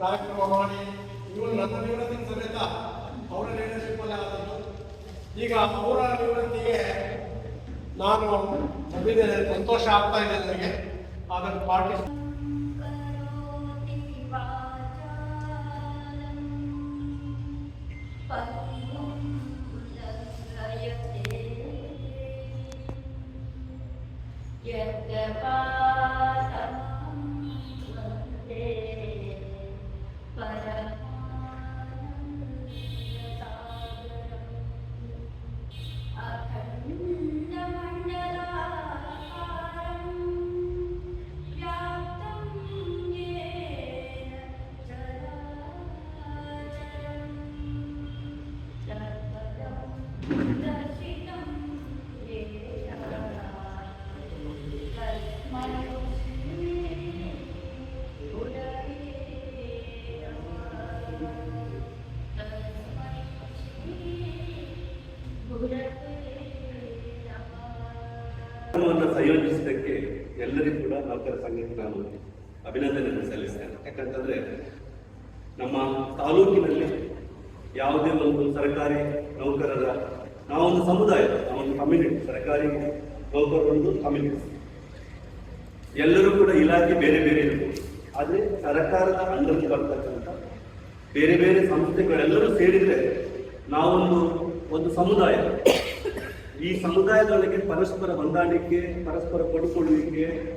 ಕಾರ್ಯಕ್ರಮ ಮಾಡಿ ಇವನು ನನ್ನ ನಿವೃತ್ತಿ ಸಮೇತ ಅವರ ಲೀಡರ್ಶಿಪ್ಪಲ್ಲೇ ಆದದ್ದು. ಈಗ ಅವರ ನಿವೃತ್ತಿಗೆ ನಾನು ನಂಬಿದ್ದೇನೆ ಸಂತೋಷ ಆಗ್ತಾ ಇದೆ ನನಗೆ. ಅದನ್ನು ಪಾರ್ಟಿ Yeah, ಸಂಯೋಜಿಸಿದ್ದಕ್ಕೆ ಎಲ್ಲರಿಗೂ ಕೂಡ ನೌಕರ ಸಂಘಕ್ಕೆ ನಾನು ಅಭಿನಂದನೆಯನ್ನು ಸಲ್ಲಿಸ್ತೇನೆ. ಯಾಕಂತಂದ್ರೆ ನಮ್ಮ ತಾಲೂಕಿನಲ್ಲಿ ಯಾವುದೇ ಒಂದು ಸರ್ಕಾರಿ ನೌಕರರ, ನಾವೊಂದು ಸಮುದಾಯ, ನಾವೊಂದು ಕಮ್ಯುನಿಟಿ ಸರ್ಕಾರಿ ನೌಕರರೊಂದು ಕಮ್ಯುನಿಟಿ ಎಲ್ಲರೂ ಕೂಡ ಇಲಾಖೆ ಬೇರೆ ಬೇರೆ ಇರ್ಬೋದು. ಆದರೆ ಸರ್ಕಾರದ ಅಂಡರ್ಗೆ ಬರ್ತಕ್ಕಂಥ ಬೇರೆ ಬೇರೆ ಸಂಸ್ಥೆಗಳೆಲ್ಲರೂ ಸೇರಿದ್ರೆ ನಾವೊಂದು, ಒಂದು ಸಮುದಾಯ ಈ ಸಮುದಾಯದೊಳಗೆ ಪರಸ್ಪರ ಹೊಂದಾಣಿಕೆ, ಪರಸ್ಪರ ಕೊಡುಕೊಳ್ಳುವಿಕೆ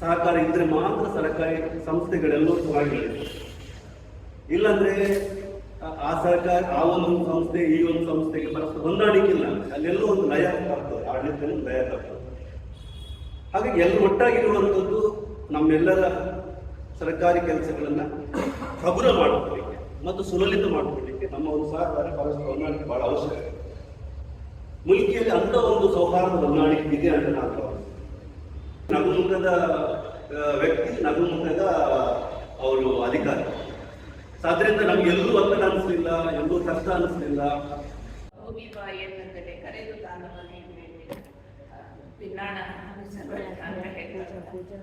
ಸಹಕಾರ ಇದ್ರೆ ಮಾತ್ರ ಸರ್ಕಾರಿ ಸಂಸ್ಥೆಗಳೆಲ್ಲವೂ ಆಗಿದೆ ಇಲ್ಲಾಂದ್ರೆ, ಆ- ಸರ್ಕಾರ ಆ ಒಂದು ಸಂಸ್ಥೆ, ಈ ಒಂದು ಸಂಸ್ಥೆಗೆ ಪರಸ್ಪರ ಹೊಂದಾಣಿಕೆ ಇಲ್ಲ ಅಲ್ಲೆಲ್ಲೋ ಒಂದು ಲಯ ಆಗ್ತದೆ, ಆಡಳಿತದಲ್ಲಿ ಲಯ ಆಗ್ತದೆ. ಹಾಗಾಗಿ ಎಲ್ಲರೂ ಒಟ್ಟಾಗಿರುವಂಥದ್ದು ನಮ್ಮೆಲ್ಲರ ಸರ್ಕಾರಿ ಕೆಲಸಗಳನ್ನ ಹಗುರ ಮಾಡಿಕೊಳ್ಳಿಕ್ಕೆ ಮತ್ತು ಸುಲಲಿತ ಮಾಡಿಕೊಳ್ಳಿಕ್ಕೆ ನಮ್ಮ ಒಂದು ಸಹಕಾರ ಪರಸ್ಪರ ಹೊಂದಾಣಿಕೆ ಬಹಳ ಅವಶ್ಯಕ ಮುಲ್ಕಿಯಲ್ಲಿ ಅಂತ ಒಂದು ಸೌಹಾರ್ದ ಹೊಂದಾಣಿಕೆ ಇದೆ ಅಂತ ನಾನು ಭಾವಿಸ್ತೇನೆ ನಗುಮುಖದ ವ್ಯಕ್ತಿ ನಗುಮುಖದ ಅವರು ಅಧಿಕಾರಿ. ಅದರಿಂದ ನಮ್ಗೆ ಎಲ್ಲೂ ಒತ್ತಡ ಅನಿಸ್ಲಿಲ್ಲ ಎಲ್ಲೂ ಕಷ್ಟ ಅನಿಸ್ಲಿಲ್ಲ. ಕರೆದು ಪಿನ್ನಾಣ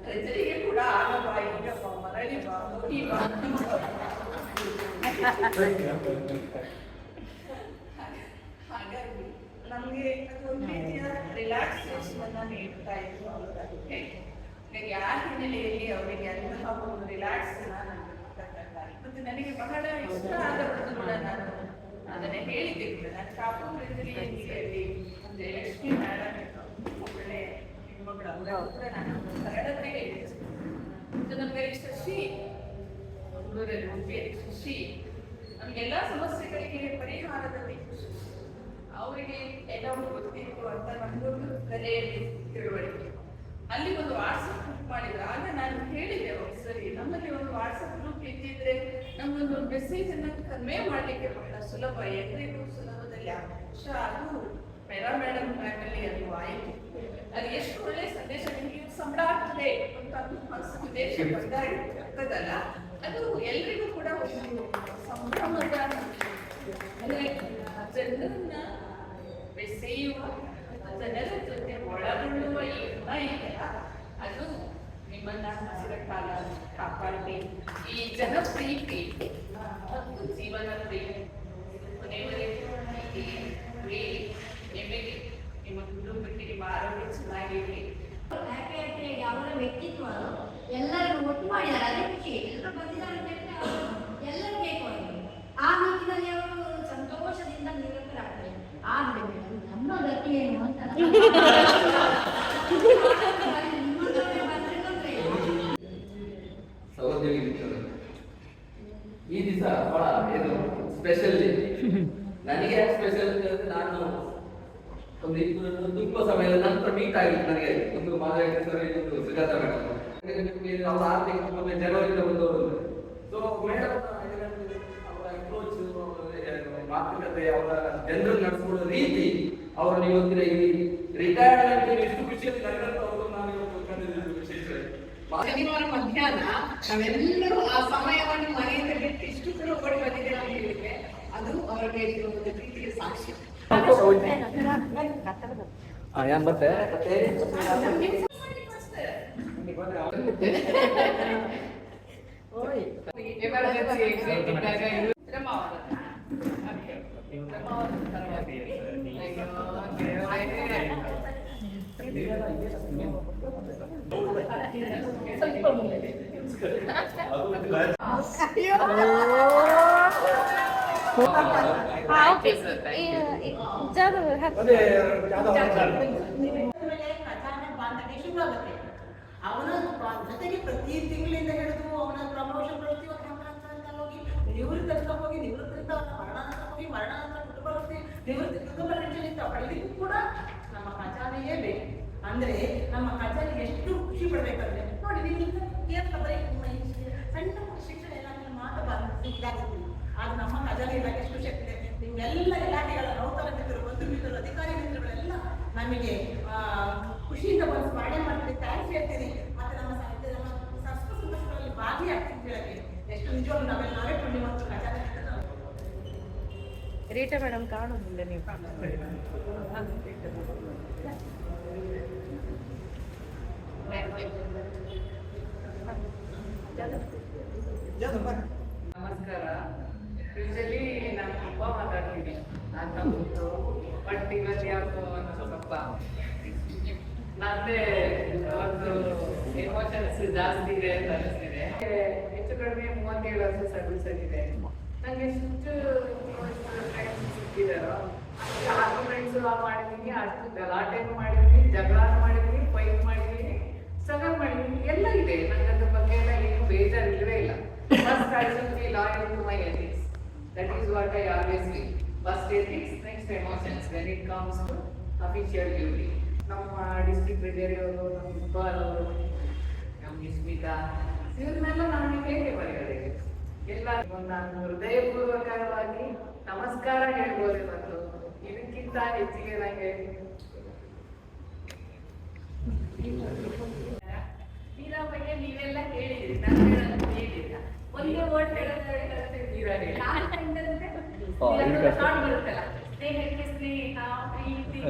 ರೈತರಿಗೆ ಕೂಡ ಆಗಬಾಯಿ ಮರಳಿ ಬಾ ಹಾಗಾಗಿ ನಮಗೆ ಒಂದು ರೀತಿಯ ರಿಲ್ಯಾಕ್ಸೇಷನ್ ನೀಡ್ತಾ ಇದ್ರು ಅವರು ಯಾರ ಹಿನ್ನೆಲೆಯಲ್ಲಿ ಅವರಿಗೆ ಅಂತಹ ಒಂದು ರಿಲ್ಯಾಕ್ಸ್ ಮತ್ತೆ ನನಗೆ ಬಹಳ ಇಷ್ಟ ಆದ ಒಂದು ಕೂಡ ನಾನು ಅದನ್ನೇ ಹೇಳಿದ್ದೆ ಕೂಡ. ನಾನು ಒಂದು ಲಕ್ಷ್ಮೀ ನಾರಾಯಣ ಒಳ್ಳೆ ಹೆಣ್ಮಗಳು ನಾನು ಒಂದು ಸರಳತೆ ಹೇಳಿದ್ದೆ. ಇದು ನಮಗೆ ಶಶಿ ಮಂಗಳೂರಲ್ಲಿ ಉಡುಪಿಯಲ್ಲಿ ಶಶಿ ನಮಗೆಲ್ಲ ಸಮಸ್ಯೆಗಳಿಗೆ ಪರಿಹಾರದಲ್ಲಿ ಅವರಿಗೆ ಎಲ್ಲವೂ ಗೊತ್ತಿತ್ತು ಅಂತ ನಮಗೊಂದು ಕಲೆಯಲ್ಲಿ ತಿಳುವಳಿಕೆ. ಅಲ್ಲಿ ಒಂದು ವಾಟ್ಸಪ್ ಗ್ರೂಪ್ ಮಾಡಿದ್ರು. ಆಗ ನಾನು ಹೇಳಿದೆ ಸರಿ, ನಮ್ಮಲ್ಲಿ ಒಂದು ವಾಟ್ಸಪ್ ಗ್ರೂಪ್ ಇದ್ದಿದ್ರೆ ನಮ್ಗೊಂದು ಮೆಸೇಜ್ ಅನ್ನ ಕನ್ವೆ ಮಾಡ್ಲಿಕ್ಕೆ ಬಹಳ ಸುಲಭ. ಎಲ್ರಿಗೂ ಸುಲಭದಲ್ಲಿ ಆಗುವ ಅದು ಮೆರಾ ಮೇಡಮ್ ಅಲ್ಲಿ ಅದು ಆಯಿತು. ಅದು ಎಷ್ಟು ಒಳ್ಳೆ ಸಂದೇಶ. ನಿಮಗೆ ಸಂಬಳ ಆಗ್ತದೆ ಅಂತ ಸಂದೇಶ ಬಂದಾಗ ಆಗ್ತದಲ್ಲ. ಅದು ಎಲ್ರಿಗೂ ಕೂಡ ಒಂದು ಸಂಭ್ರಮದ ಅಂದ್ರೆ ಜನರನ್ನ ಬೆಸೆಯುವ ಜನರ ಜೊತೆ ಒಳಗೊಳ್ಳುವ ಈ ಗುಣ ಇದೆಯಲ್ಲ ಅದು ನಿಮ್ಮನ್ನ ಹಸಿರ ಕಾಲ ಕಾಪಾಡಿ ಈ ಜನಪ್ರೀತಿ ಮತ್ತು ಜೀವನ ಪ್ರೀತಿ ಈ ದಿವಸ ಬಹಳ ಏನು ಸ್ಪೆಷಲ್ ನನಗೆ ಸ್ಪೆಷಲ್ ಅಂತ ನಾನು ಒಂದು ಇಬ್ಬರು ತುಂಬ ಸಮಯದ ನಂತರ ಮೀಟ್ ಆಗಿತ್ತು ನನಗೆ. ಒಂದು ಮಾಧವ ಸರ್, ಇನ್ನೊಂದು ಸುಜಾತ ಮೇಡಮ್ ಅವರ ಆರು ತಿಂಗಳು ಮೊದಲೇ ಜನವರಿಯಿಂದ ಬಂದವರು ಸೊ ಮೇಡಮ್ ಅವರ ಅಪ್ರೋಚ್ ಮಾತುಕತೆ, ಅವರ ಜನರನ್ನು ನಡೆಸ್ಕೊಳ್ಳೋ ರೀತಿ ಅವರ ಇವತ್ತಿನ ಈ ರಿಟೈರ್ಮೆಂಟ್ ಎಷ್ಟು ಖುಷಿಯಲ್ಲಿ ನನಗಂತೂ ಅವರು ನಾನು ಇವತ್ತು ಕಂಡಿದ್ದು ವಿಶೇಷ ಶನಿವಾರ ಮಧ್ಯಾಹ್ನ ನಾವೆಲ್ಲರೂ ಆ ಸಮಯವನ್ನು ಮನೆಯಿಂದ ಬಿಟ್ಟು ಇಷ್ಟು ಕೂಡ ಓಡಿ ಬಂದಿದ್ದೇವೆ ಅಂತ ಹೇಳಿದ್ರೆ ಅದು ಅವರ ಮೇಲಿರುವ ಒಂದು ಪ್ರೀತಿಗೆ ಸಾಕ್ಷಿ ಯಾನ್ ಮತ್ತೆ ಎಮರ್ಜೆನ್ಸಿ ಎಕ್ಸಿಟ್ ಇದ್ದಾಗ ಇದು ರಮಾವತಿ. Okay. ರಮಾವತಿ ಪರವಾಗಿ. ಅಯ್ಯೋ, ದೇವರೇ. ಸ್ವಲ್ಪ ಮುಂದೆ. ಅದೇ ಯಾವ್ದೋ ಆಮೇಲೆ ಖಜಾನೆ ಬಾಂಧವ್ಯ ಶುರುವಾಗುತ್ತೆ ಅವನ ಜೊತೆಗೆ ಪ್ರತಿ ತಿಂಗಳಿಂದ ಹಿಡಿದು ಅವನ ಪ್ರಮೋಷನ್ ಅಂತ ಹೋಗಿ ನಿವೃತ್ತಿ ಹೋಗಿ ನಿವೃತ್ತಿಯಿಂದ ಅವನ ಅಂತ ಹೋಗಿ ಮರಣ ಕುಟುಂಬ ವೃತ್ತಿ ನಿವೃತ್ತಿ ಕುಟುಂಬ ಪೆನ್ಷನ್ ಇಷ್ಟ ಪಡೆಯಲಿಕ್ಕೂ ಕೂಡ ನಮ್ಮ ಖಜಾನೆಯೇ ಬೇಕು. ಅಂದ್ರೆ ನಮ್ಮ ಖಜಾನೆ ಎಷ್ಟು ಖುಷಿ ಪಡ್ಬೇಕಂದ್ರೆ ನಿಮ್ಗೆ ಕೇವಲ ಬರೀ ಸಣ್ಣ ಪುಟ್ಟ ಶಿಕ್ಷಣ ಇಲಾಖೆ ಮಾತ್ರ ಈಗ ಇದಾಗುತ್ತೆ. ಆಗ ನಮ್ಮ ಖಜಾನೆ ಇಲಾಖೆ ಎಷ್ಟು ಶಕ್ತಿ ಇದೆ ನಿಮ್ಮೆಲ್ಲ ಇಲಾಖೆಗಳ ನೌಕರ ಮಿತ್ರರು ಬಂಧು ಮಿತ್ರರು ಅಧಿಕಾರಿ ಮಿತ್ರಗಳೆಲ್ಲ ನಮಗೆ ಆ, ಖುಷಿಯಿಂದ ಬಂದು ಸ್ಮರಣೆ ಮಾಡ್ತೀರಿ ಥ್ಯಾಂಕ್ಸ್ ಹೇಳ್ತೀರಿ. ಮತ್ತೆ ನಮ್ಮ ಸಾಹಿತ್ಯ ನಮ್ಮ ಸಂಸ್ಕೃತ ಸಂತೋಷಗಳಲ್ಲಿ ಭಾಗಿಯಾಗ್ತೀನಿ ಹೇಳಕ್ಕೆ ಎಷ್ಟು ನಿಜವಾಗ್ಲೂ ನಾವೆಲ್ಲ ನಾವೇ ಪುಣ್ಯ ಮತ್ತು ಖಜಾನೆ ರೀಟಾ ಮೇಡಮ್ ಕಾಣೋದಿಲ್ಲ ನೀವು. ನಮಸ್ಕಾರ. ಯೂಶಲಿ ನಾನು ತುಂಬ ಮಾತಾಡ್ತೀನಿ. ಅಂತ ಗೊತ್ತು ಬಟ್ ಇವತ್ತು ಯಾಕೋ ಸ್ವಲ್ಪ ಮತ್ತೆ ಒಂದು ಎಮೋಷನ್ಸ್ ಜಾಸ್ತಿ ಇದೆ ಅಂತ ಅನಿಸ್ತಿದೆ. ಹೆಚ್ಚು ಕಡಿಮೆ ಮೂವತ್ತೇಳು ವರ್ಷ ಸರ್ವಿಸ್ ಆಗಿದೆ ನನಗೆ ಎಷ್ಟು ಫ್ರೆಂಡ್ಸ್ ಸಿಕ್ಕಿದಾರೋ ಹತ್ತು ಫ್ರೆಂಡ್ಸ್ ಮಾಡಿದ್ದೀನಿ ಅಷ್ಟು ಗಲಾಟೆನೂ ಮಾಡಿದ್ದೀನಿ ಜಗಳ ಮಾಡಿದ್ದೀನಿ ಫೈಟ್ ಮಾಡಿದ್ದೀನಿ ಸ್ಟ್ರಗಲ್ ಅದ್ರ ಬಗ್ಗೆ ಎಲ್ಲ ಏನು ಬೇಜಾರು ಇಲ್ಲವೇ ಇಲ್ಲ. First I should be loyal to my ethics that is what I always be first ethics next emotions when it comes to official duty ನಮ್ಮ ಡಿಸ್ಟ್ರಿಕ್ಟ್ ಬ್ರಿಗೇಡಿಯರ್ ಅವರು ನಮ್ಮ ಇಕ್ಬಾಲ್ ಅವರು ನಮ್ಮ ಇಸ್ಮಿತಾ ಇವ್ರನ್ನೆಲ್ಲ ನಾನು ಹೇಗೆ ಬರೆಯೋದೆ ಎಲ್ಲ ನಾನು ಹೃದಯಪೂರ್ವಕವಾಗಿ ನಮಸ್ಕಾರ ಹೇಳ್ಬೋದು ಇವತ್ತು ಇದಕ್ಕಿಂತ ಹೆಚ್ಚಿಗೆ ನನಗೆ ಬಗ್ಗೆ ನೀವೆಲ್ಲ ಹೇಳಿದ್ರಿ ನಾನು ಹೇಳೋದು ಹೇಳಿಲ್ಲ ಒಂದೇ ವರ್ಡ್ ಹೇಳೋದ್ರೆ ನಾನು ಬರುತ್ತಲ್ಲ. ಸ್ನೇಹಕ್ಕೆ ಸ್ನೇಹ ಪ್ರೀತಿ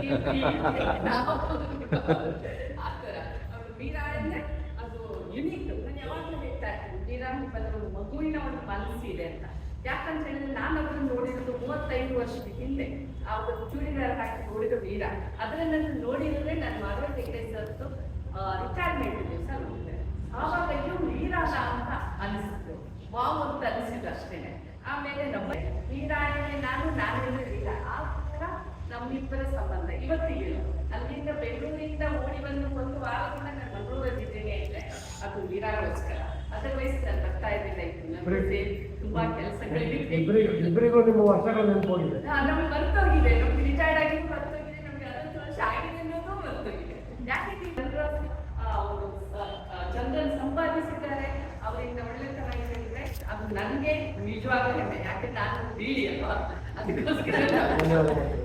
ಆ ಥರ ಅವ್ರು ಮೀರಾ ಅಂದ್ರೆ ಅದು ಯುನೀಕ್ ನಾನು ಯಾವಾಗಲೂ ಹೇಳ್ತಾ ಇರ್ತೀನಿ ಮೀರಾ ಬಂದ ಒಂದು ಮಗುವಿನ ಒಂದು ಮನಸ್ಸಿದೆ ಅಂತ. ಯಾಕಂತ ಹೇಳಿದ್ರೆ ನಾನು ಅದನ್ನು ನೋಡಿರೋದು ಮೂವತ್ತೈದು ವರ್ಷದ ಹಿಂದೆ. ಆ ಒಂದು ಚೂಡಿದಾರ ಹಾಕಿ ನೋಡಿದ ವೀರ. ಅದನ್ನ ನಾನು ಮಾಡುವ ನನ್ನ ಮಗಳ ಸರ್ತು ರಿಟೈರ್ಮೆಂಟ್ ದಿವಸ ನೋಡಿದೆ ಆವಾಗ ಇದು ವೀರಾನ ಅಂತ ಅನಿಸಿತು ವಾವ್ ಅಂತ ಅನಿಸಿದ್ದು ಅಷ್ಟೇನೆ. ಆಮೇಲೆ ನಮ್ಮ ವೀರಾಯಣೆ ನಾನು ನಾನು ಇಲ್ಲ ಆ ಥರ ನಮ್ಮಿಬ್ಬರ ಸಂಬಂಧ. ಇವತ್ತಿಗೆ ಅಲ್ಲಿಂದ ಬೆಂಗಳೂರಿಂದ ಓಡಿ ಬಂದು ಒಂದು ವಾರದಿಂದ ನಾನು ಮಂಗಳೂರಲ್ಲಿದ್ದೇನೆ ಅಂದ್ರೆ ಅದು ವೀರಾಗೋಸ್ಕರ ಅದರ್ವೈಸ್ ನಾನು ಬರ್ತಾ ಇದ್ದಿಲ್ಲ ಇತ್ತು ತುಂಬಾ ಕೆಲಸಗಳಿವೆ ಇಬ್ಬರಿಗೂ ನಿಮ್ಮ ವರ್ಷಗಳು ನೆನಪೋಗಿದೆ. ನಮ್ಗೆ ಮರ್ತೋಗಿದೆ. ನಮ್ಗೆ ರಿಟೈರ್ಡ್ ಆಗಿ ಮರ್ತೋಗಿದೆ. ನಮ್ಗೆ ಅರವತ್ತು ವರ್ಷ ಆಗಿದೆ ಅನ್ನೋದು ಮರ್ತೋಗಿದೆ. ಯಾಕೆ ಚಂದ್ರನ್ ಸಂಪಾದಿಸಿದ್ದಾರೆ ಅವರಿಂದ ಒಳ್ಳೆತನ ಇದೆ ಹೇಳಿದ್ರೆ ಅದು ನನಗೆ ನಿಜವಾಗ್ಲೂ ಹೆಮ್ಮೆ. ಯಾಕೆ ನಾನು ಬೀಳಿ ಅಲ್ವಾ? ಅದಕ್ಕೋಸ್ಕರ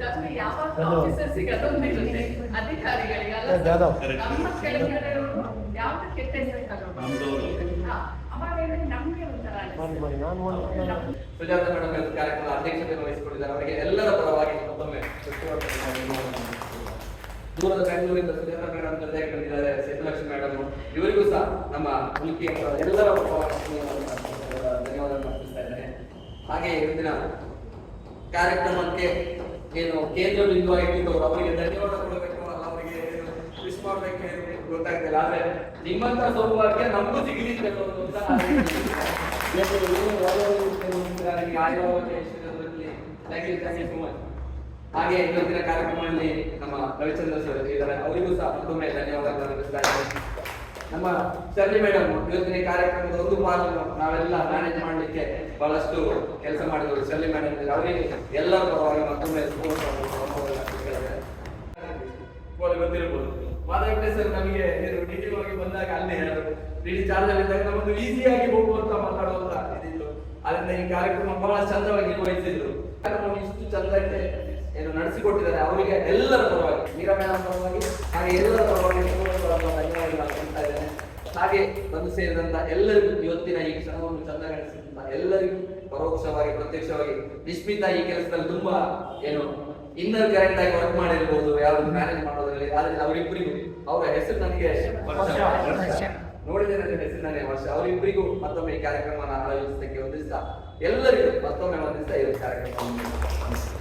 ನಮ್ಗೆ ಯಾವಾಗ ಆಫೀಸರ್ಸಿಗೆ ಅದೊಂದು ಇರುತ್ತೆ ಅಧಿಕಾರಿಗಳಿಗೆ ಅಲ್ಲ. ನಮ್ಮ ಕೆಳಗಡೆಯವರು ಯಾವ್ದು ಕೆಟ್ಟ ಹೆಸರು ಅವಾಗ ನಮ್ಗೆ ಒಂಥರ ಸುಜಾತ ಮೇಡಮ್ ಇವತ್ತು ಕಾರ್ಯಕ್ರಮದ ಅಧ್ಯಕ್ಷತೆ ವಹಿಸಿಕೊಂಡಿದ್ದಾರೆ. ಅವರಿಗೆ ಎಲ್ಲರ ಪರವಾಗಿ ಮತ್ತೊಮ್ಮೆ ದೂರದ ಬೆಂಗಳೂರಿಂದ ಸುಜಾತ ಮೇಡಮ್ ಜೊತೆಗೆ ಬಂದಿದ್ದಾರೆ ಸೇತುಲಕ್ಷ್ಮಿ ಮೇಡಮ್ ಇವರಿಗೂ ಸಹ ನಮ್ಮ ಅವರ ಎಲ್ಲರ ಧನ್ಯವಾದ ಹಾಗೆ ಇವತ್ತಿನ ಕಾರ್ಯಕ್ರಮಕ್ಕೆ ಏನು ಕೇಂದ್ರ ಬಿಂದು ಆಗಿದ್ದವರು ಅವರಿಗೆ ಧನ್ಯವಾದ ಕೊಡಬೇಕು, ಅಲ್ಲ ಅವರಿಗೆ ವಿಶ್ ಗೊತ್ತಾಗ್ತಿಲ್ಲ. ಆದ್ರೆ ನಿಮ್ಮಂತ ಸೌಭಾಗ್ಯ ನಮಗೂ ಸಿಗಲಿಕ್ಕೆ ಹಾಗೆ ಇವತ್ತಿನ ಕಾರ್ಯಕ್ರಮದಲ್ಲಿ ನಮ್ಮ ರವಿಚಂದ್ರ ಸರ್ ಇದ್ದಾರೆ. ಅವರಿಗೂ ಸಹ ಮತ್ತೊಮ್ಮೆ ಇದ್ದೇನೆ. ನಮ್ಮ ಸಲ್ಲಿ ಮೇಡಮ್ ಇವತ್ತಿನ ಕಾರ್ಯಕ್ರಮದ ಒಂದು ಮಾತು ನಾವೆಲ್ಲ ಮ್ಯಾನೇಜ್ ಮಾಡಲಿಕ್ಕೆ ಬಹಳಷ್ಟು ಕೆಲಸ ಮಾಡಿದ್ರು ಶರ್ಲಿ ಮೇಡಮ್ ಅವರಿಗೆ ಎಲ್ಲರ ಪರವಾಗಿ ಮತ್ತೊಮ್ಮೆ ಗೊತ್ತಿರ್ಬೋದು. ಮಾಧವ ಸರ್, ನಮಗೆ ಡಿಟಿ ಹೋಗಿ ಬಂದಾಗ ಅಲ್ಲಿ ಹೇಳೋದು ಚಾರ್ಜ್ ಅಲ್ಲಿ ಇದ್ದಾಗ ಈಸಿಯಾಗಿ ಹೋಗುವಂತ ಮಾತಾಡುವಂತ ಇದಿತ್ತು. ಅದರಿಂದ ಈ ಕಾರ್ಯಕ್ರಮ ಬಹಳ ಚಂದವಾಗಿ ನಿರ್ವಹಿಸಿದ್ರು. ಕಾರ್ಯಕ್ರಮ ಇಷ್ಟು ಚಂದಕ್ಕೆ ಏನು ನಡೆಸಿಕೊಟ್ಟಿದ್ದಾರೆ. ಅವರಿಗೆ ಎಲ್ಲರ ಪರವಾಗಿ ಮೀರಾ ಮೇಡಮ್ ಪರವಾಗಿ, ಹಾಗೆ ಎಲ್ಲರ ಪರವಾಗಿ ಹಾಗೆ ಬಂದು ಸೇರಿದಂತ ಎಲ್ಲರಿಗೂ ಇವತ್ತಿನ ಈ ಕ್ಷಣವನ್ನು ಚಂದ ನಡೆಸಿದಂತ ಎಲ್ಲರಿಗೂ ಪರೋಕ್ಷವಾಗಿ ಪ್ರತ್ಯಕ್ಷವಾಗಿ ನಿಶ್ಮಿತ ಈ ಕೆಲಸದಲ್ಲಿ ತುಂಬಾ ಏನು ಇನ್ನರ್ ಕರೆಕ್ಟ್ ಆಗಿ ವರ್ಕ್ ಮಾಡಿರ್ಬೋದು ಯಾವ್ದು ಮ್ಯಾನೇಜ್ ಮಾಡೋದ್ರಲ್ಲಿ. ಆದ್ರೆ ಅವರಿಬ್ಬರಿಗೂ ಅವರ ಹೆಸರು ನನಗೆ ವರ್ಷ. ನನ್ನ ಹೆಸರು ನನಗೆ ವರ್ಷ. ಅವರಿಬ್ಬರಿಗೂ ಮತ್ತೊಮ್ಮೆ ಈ ಕಾರ್ಯಕ್ರಮನ ಆಯೋಜಿಸಲಿಕ್ಕೆ ಒಂದು ದಿವಸ ಎಲ್ಲರಿಗೂ ಮತ್ತೊಮ್ಮೆ ಒಂದು ದಿವಸ ಈ ಕಾರ್ಯಕ್ರಮವನ್ನು.